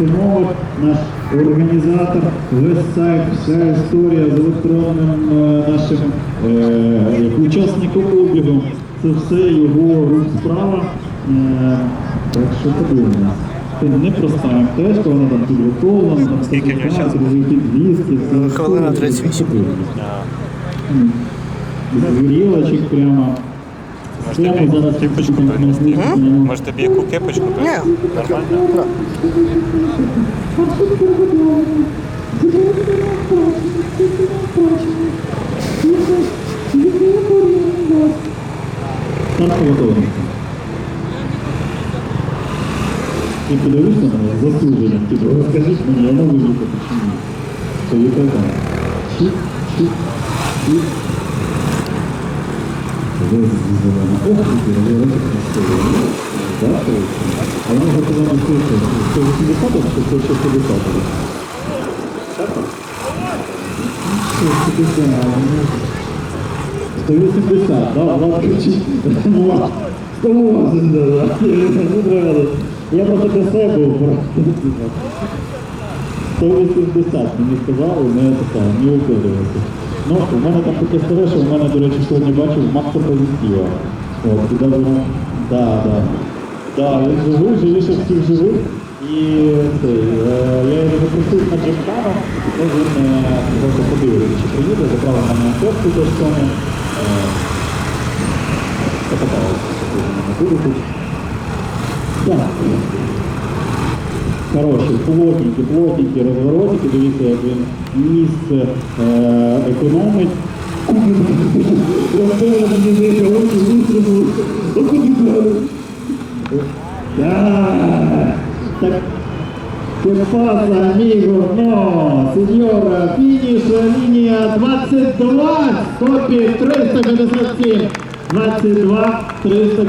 Максимович, наш організатор, весь сайт, вся історія з електронним е, нашим е, учасником облігу. Це все його рук справа. Е, так що подивимось. Це непроста МТС, вона там підготовлена, там Скільки Хвилина історія. 38. Горілочок прямо. Може тобі зараз кепочку принести? Старша готовність. Ти подивишся на мене з засудженням, типу, розкажіть мені, я можу їхати чи ні. Що є така? Чик, чик, чик. Ось зелена. Ох, ти, я вже а вона готова на цифру. 180 чи 160? Що ти знаєш? 180, да, Влад кричить. Влад, 180, да. Треба. Я просто для себе був просто. 180 мені сказали, така, не укладувалося. Ну, у мене там таке старе, що в мене, до речі, сьогодні бачив Макса Позитива. От, і даже, да, да. Да, він живий, живіше всіх живих. І цей, е, я його запросив на джемкану, то він е, просто подивився, чи приїде, забрав мене на теж сьогодні. Е, Покаталися, що не буде. Так. Хороші, плотненькі, плотненькі розворотики, дивіться, як він місце е, економить. ¿Qué pasa, amigo? No, señora, фініш лінія 22, стопі 357. 22, 357.